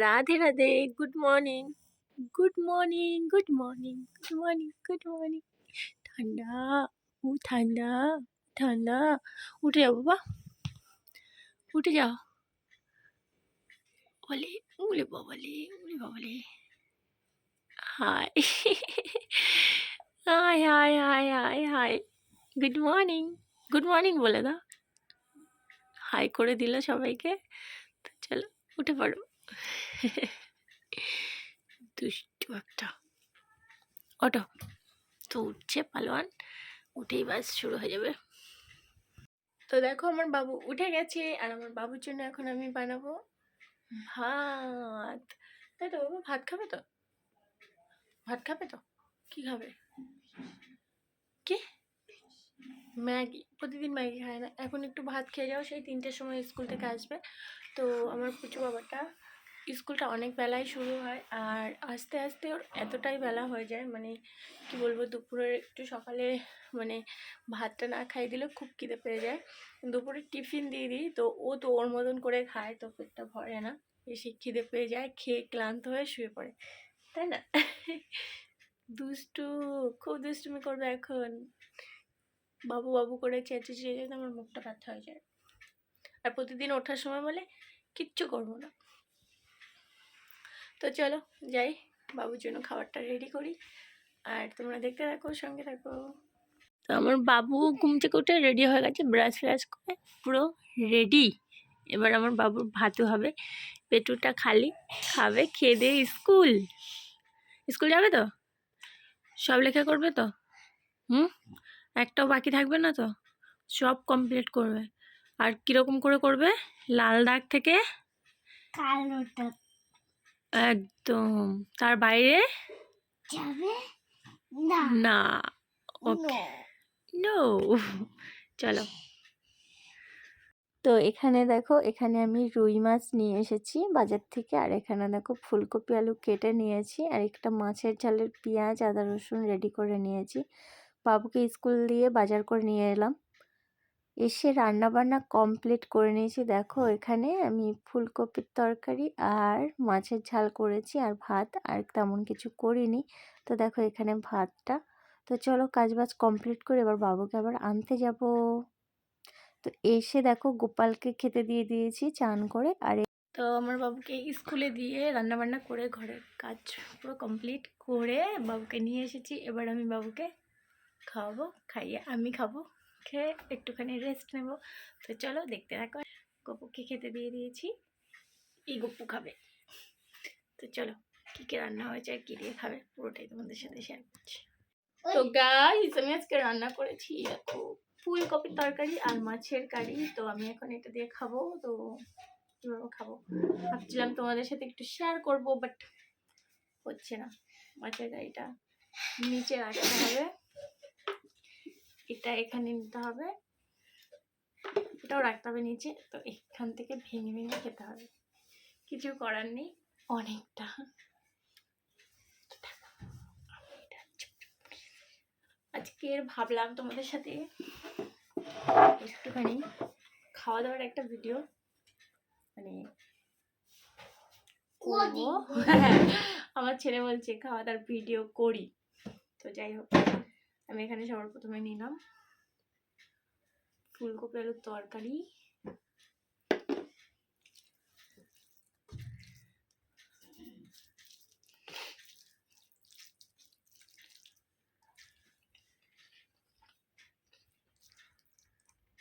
Radhe Radhe good morning good morning good morning good morning good morning ঠান্ডা ও ঠান্ডা ঠান্ডা উঠে যাও বাবা উঠে যাও বলে উলে বাবালে উলে বাবালে hi hi hi hi hi hi good morning good morning বলে দাও। হাই করে দিল সবাইকে। তো চলো, উঠে পড়ো। দুষ্টু একটা। অটো তো উঠছে পালোয়ান, উঠেই বাস শুরু হয়ে যাবে। তো দেখো আমার বাবু উঠে গেছে, আর আমার বাবুর জন্য এখন আমি বানাবো ভাত। তাই তো বাবু, ভাত খাবে তো? ভাত খাবে তো? কি খাবে? কি? ম্যাগি। প্রতিদিন ম্যাগি খায় না। এখন একটু ভাত খেয়ে যাও, সেই তিনটের সময় স্কুল থেকে আসবে। তো আমার পুচু বাবাটা স্কুলটা অনেক বেলায় শুরু হয় আর আস্তে আস্তে ওর এতটাই বেলা হয়ে যায়। মানে কি বলব, দুপুরের একটু সকালে মানে ভাতটা না খাই দিলে খুব খিদে পেয়ে যায়। দুপুরে টিফিন দিয়ে দিই, তো ও তো ওর মতন করে খায়, তো পেটটা ভরে না। বেশি খিদে পেয়ে যায়, খেয়ে ক্লান্ত হয়ে শুয়ে পড়ে। তাই না? দুষ্টু, খুব দুষ্টুমি করবে এখন। বাবু বাবু করে চেঁচে চেঁচে আমার মুখটা ব্যথা হয়ে যায়। আর প্রতিদিন ওঠার সময় বলে, কিচ্ছু করব না। তো চলো যাই, বাবুর জন্য খাবারটা রেডি করি। আর তোমরা দেখতে থাকো, সঙ্গে থাকো। তো আমার বাবু ঘুম থেকে উঠে রেডি হয়ে গেছে ব্রাশ ফ্রাশ করে পুরো রেডি এবার আমার বাবুর ভাতু হবে, পেটুটা খালি খাবে, খেয়ে দিয়ে স্কুল। স্কুল যাবে তো? সব লেখা করবে তো? হুম? একটাও বাকি থাকবে না তো? সব কমপ্লিট করবে। আর কীরকম করে করবে? লাল দাগ থেকে? কালোটা একদম। তার বাইরে? যাবে? না। না। ওকে। নো। চলো। তো এখানে দেখো এখানে আমি রুই মাছ নিয়ে এসেছি বাজার থেকে আর এখানে দেখো ফুলকপি আলু কেটে নিয়েছি আর একটা মাছের ঝালের পেঁয়াজ আদা রসুন রেডি করে নিয়েছি। বাবুকে স্কুল দিয়ে বাজার করে নিয়ে এলাম। এসে রান্নাবান্না কমপ্লিট করে নিয়েছি। দেখো, এখানে আমি ফুলকপির তরকারি আর মাছের ঝাল করেছি আর ভাত, আর তেমন কিছু করিনি। তো দেখো, এখানে ভাতটা। তো চলো, কাজবাজ কমপ্লিট করে এবার বাবুকে আবার আনতে যাব। তো এসে দেখো, গোপালকে খেতে দিয়ে দিয়েছি চান করে। আর তো আমার বাবুকে স্কুলে দিয়ে রান্নাবান্না করে, ঘরের কাজ পুরো কমপ্লিট করে বাবুকে নিয়ে এসেছি। এবার আমি বাবুকে খাওয়াবো, খাইয়ে আমি খাব। খেয়ে একটুখানি রেস্ট নেব। তো চলো দেখতে থাকো। গপুকে খেতে দিয়ে দিয়েছি। এই গপু খাবে। তো চলো কী কী রান্না হয়েছে আর কী দিয়ে খাবে পুরোটাই তোমাদের সাথে শেয়ার করছি। তো গাইস আমি আজকে রান্না করেছি দেখো ফুলকপির তরকারি আর মাছের কারি। তো আমি এখন এটা দিয়ে খাব। তো কীভাবে খাব। ভাবছিলাম তোমাদের সাথে একটু শেয়ার করব বাট হচ্ছে না। মাছের কারিটা নিচে রাখতে হবে। এটা এখানে নিতে হবে। এটাও রাখতে হবে নিচে। তো এখান থেকে ভেঙে ভেঙে খেতে হবে। কিছু করার নেই অনেকটা। আজকে ভাবলাম তোমাদের সাথে একটুখানি খাওয়া দাওয়ার একটা ভিডিও মানে করব। আমার ছেলে বলছে খাওয়া দাওয়ার ভিডিও করি। তো যাই হোক। আমি এখানে সবার প্রথমে নিলাম। ফুলকপি আলুর তরকারি।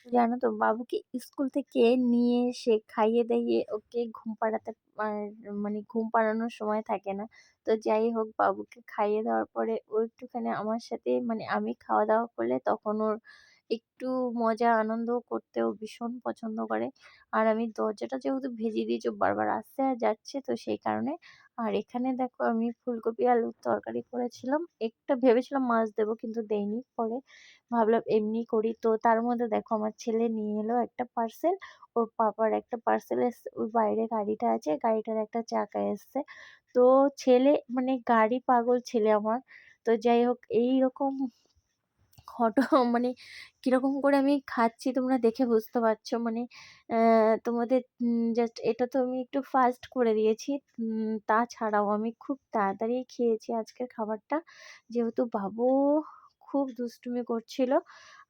জানো তো? বাবুকে স্কুল থেকে নিয়ে এসে খাইয়ে দাইয়ে ওকে ঘুম পাড়াতে মানে ঘুম পাড়ানোর সময় থাকে না। তো যাই হোক, বাবুকে খাইয়ে দেওয়ার পরে ও একটুখানি আমার সাথে মানে আমি খাওয়া দাওয়া করলে তখন ওর একটু মজা আনন্দ করতেও ভীষণ পছন্দ করে। আর আমি দরজাটা যেহেতু ভেজে দিয়েছি বারবার আসছে আর যাচ্ছে, তো সেই কারণে। আর এখানে দেখো আমি ফুলকপি, আলুর তরকারি করেছিলাম। একটা ভেবেছিলাম মাছ দেবো, কিন্তু দেইনি। পরে ভাবলাম এমনি করি। তো তার মধ্যে দেখো আমার ছেলে নিয়ে এলো একটা পার্সেল ওর পাপার একটা পার্সেল এসছে ওই বাইরে গাড়িটা আছে। গাড়িটার একটা চাকা এসছে। তো ছেলে মানে গাড়ি পাগল ছেলে আমার। তো যাই হোক এই রকম ঘট মানে কীরকম করে আমি খাচ্ছি তোমরা দেখে বুঝতে পারছ মানে তোমাদের জাস্ট এটা তো আমি একটু ফাস্ট করে দিয়েছি। তাছাড়াও আমি খুব তাড়াতাড়ি খেয়েছি আজকের খাবারটা। যেহেতু বাবু খুব দুষ্টুমি করছিল।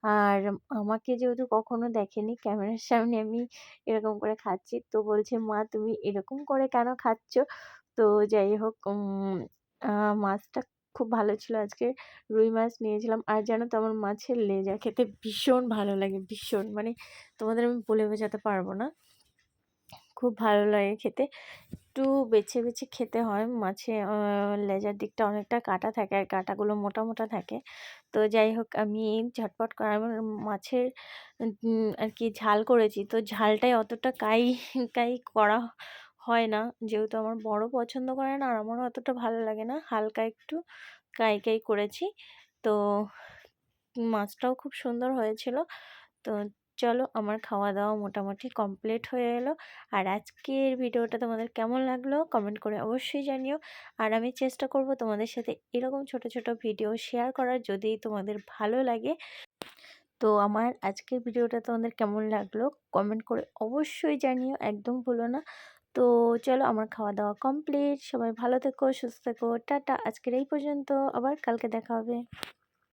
আর আমাকে যেহেতু কখনো দেখেনি ক্যামেরার সামনে আমি এরকম করে খাচ্ছি। তো বলছে, "মা তুমি এরকম করে কেন খাচ্ছ?" তো যাই হোক মাছটা খুব ভালো ছিল আজকে। রুই মাছ নিয়েছিলাম। আর জানো তো আমার মাছের লেজা খেতে ভীষণ ভালো লাগে, ভীষণ। মানে তোমাদের আমি বলে বোঝাতে পারব না। খুব ভালো লাগে খেতে। একটু বেছে, বেছে খেতে হয়। মাছে লেজার দিকটা অনেকটা কাটা থাকে আর কাঁটাগুলো মোটা, মোটা থাকে। তো যাই হোক আমি ঝটপট করার মাছের আর কি ঝাল করেছি। তো ঝালটাই অতটা কাই, কাই করা হয় না। যেহেতু আমার বড় পছন্দ করে না আর আমারও অতটা ভালো লাগে না। হালকা একটু কাই, কাই করেছি। তো মাছটাও খুব সুন্দর হয়েছিল। তো চলো আমার খাওয়া-দাওয়া মোটামুটি কমপ্লিট হয়ে এলো। আর আজকের ভিডিওটা তোমাদের কেমন লাগল কমেন্ট করে অবশ্যই জানিও। আর আমি চেষ্টা করব তোমাদের সাথে এরকম ছোট, ছোট ভিডিও শেয়ার করার যদি তোমাদের ভালো লাগে। তো আমার আজকের ভিডিওটা তোমাদের কেমন লাগল কমেন্ট করে অবশ্যই জানিও। একদম ভুলো না। তো চলো আমার খাওয়া-দাওয়া কমপ্লিট। সবাই ভালো থেকো, সুস্থ থেকো। টাটা। আজকের এই পর্যন্ত। আবার কালকে দেখা হবে।